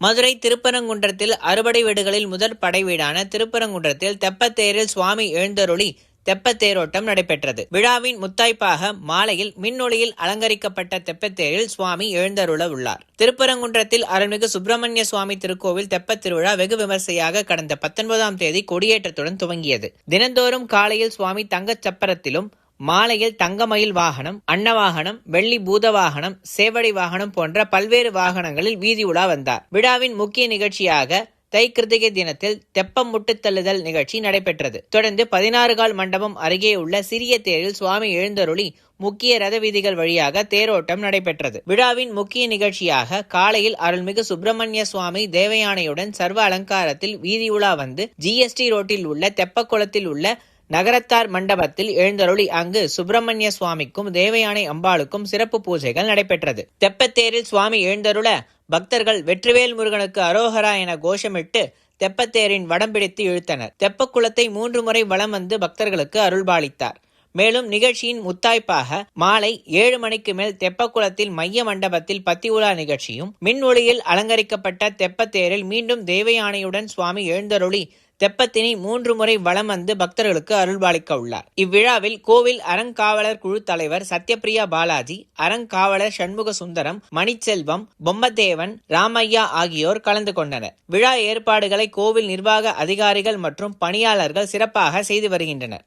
மதுரை திருப்பரங்குன்றத்தில் அறுபடை வீடுகளில் முதற் படை வீடான திருப்பரங்குன்றத்தில் தெப்பத்தேரில் சுவாமி எழுந்தருளி தெப்பத்தேரோட்டம் நடைபெற்றது. விழாவின் முத்தாய்ப்பாக மாலையில் மின்னொளியில் அலங்கரிக்கப்பட்ட தெப்பத்தேரில் சுவாமி எழுந்தருள உள்ளார். திருப்பரங்குன்றத்தில் அருள்மிகு சுப்பிரமணிய சுவாமி திருக்கோவில் தெப்பத் திருவிழா வெகு விமர்சையாக கடந்த பத்தொன்பதாம் தேதி கொடியேற்றத்துடன் துவங்கியது. தினந்தோறும் காலையில் சுவாமி தங்கச் சப்பரத்திலும் மாலையில் தங்கமயில் வாகனம் அன்ன வாகனம் வெள்ளி பூத வாகனம் சேவடி வாகனம் போன்ற பல்வேறு வாகனங்களில் வீதி உலா வந்தார். விழாவின் முக்கிய நிகழ்ச்சியாக தை கிருத்திகை தினத்தில் தெப்பம் முட்டு தள்ளுதல் நிகழ்ச்சி நடைபெற்றது. தொடர்ந்து பதினாறு கால் மண்டபம் அருகே உள்ள சிறிய தேரில் சுவாமி எழுந்தருளி முக்கிய ரத வீதிகள் வழியாக தேரோட்டம் நடைபெற்றது. விழாவின் முக்கிய நிகழ்ச்சியாக காலையில் அருள்மிகு சுப்பிரமணிய சுவாமி தேவயானையுடன் சர்வ அலங்காரத்தில் வீதி உலா வந்து ஜிஎஸ்டி ரோட்டில் உள்ள தெப்பக்குளத்தில் உள்ள நகரத்தார் மண்டபத்தில் எழுந்தருளி அங்கு சுப்பிரமணிய சுவாமிக்கும் தேவயானை அம்பாளுக்கும் சிறப்பு பூஜைகள் நடைபெற்றது. தெப்பத்தேரில் சுவாமி எழுந்தருள பக்தர்கள் வெற்றிவேல் முருகனுக்கு அரோகரா என கோஷமிட்டு தெப்பத்தேரின் வடம் பிடித்து இழுத்தனர். தெப்பக்குளத்தை மூன்று முறை வலம் வந்து பக்தர்களுக்கு அருள்பாலித்தார். மேலும் நிகழ்ச்சியின் முத்தாய்ப்பாக மாலை ஏழு மணிக்கு மேல் தெப்பக்குளத்தில் மைய மண்டபத்தில் பத்தி உலா நிகழ்ச்சியும் மின் ஒளியில் அலங்கரிக்கப்பட்ட தெப்பத்தேரில் மீண்டும் தேவயானையுடன் சுவாமி எழுந்தருளி தெப்பத்தினை மூன்று முறை வலம் வந்து பக்தர்களுக்கு அருள்பாலிக்க உள்ளார். இவ்விழாவில் கோவில் அறங்காவலர் குழு தலைவர் சத்யபிரியா பாலாஜி அறங்காவலர் சண்முக சுந்தரம் மணிச்செல்வம் பொம்மதேவன் ராமையா ஆகியோர் கலந்து கொண்டனர். விழா ஏற்பாடுகளை கோவில் நிர்வாக அதிகாரிகள் மற்றும் பணியாளர்கள் சிறப்பாக செய்து வருகின்றனர்.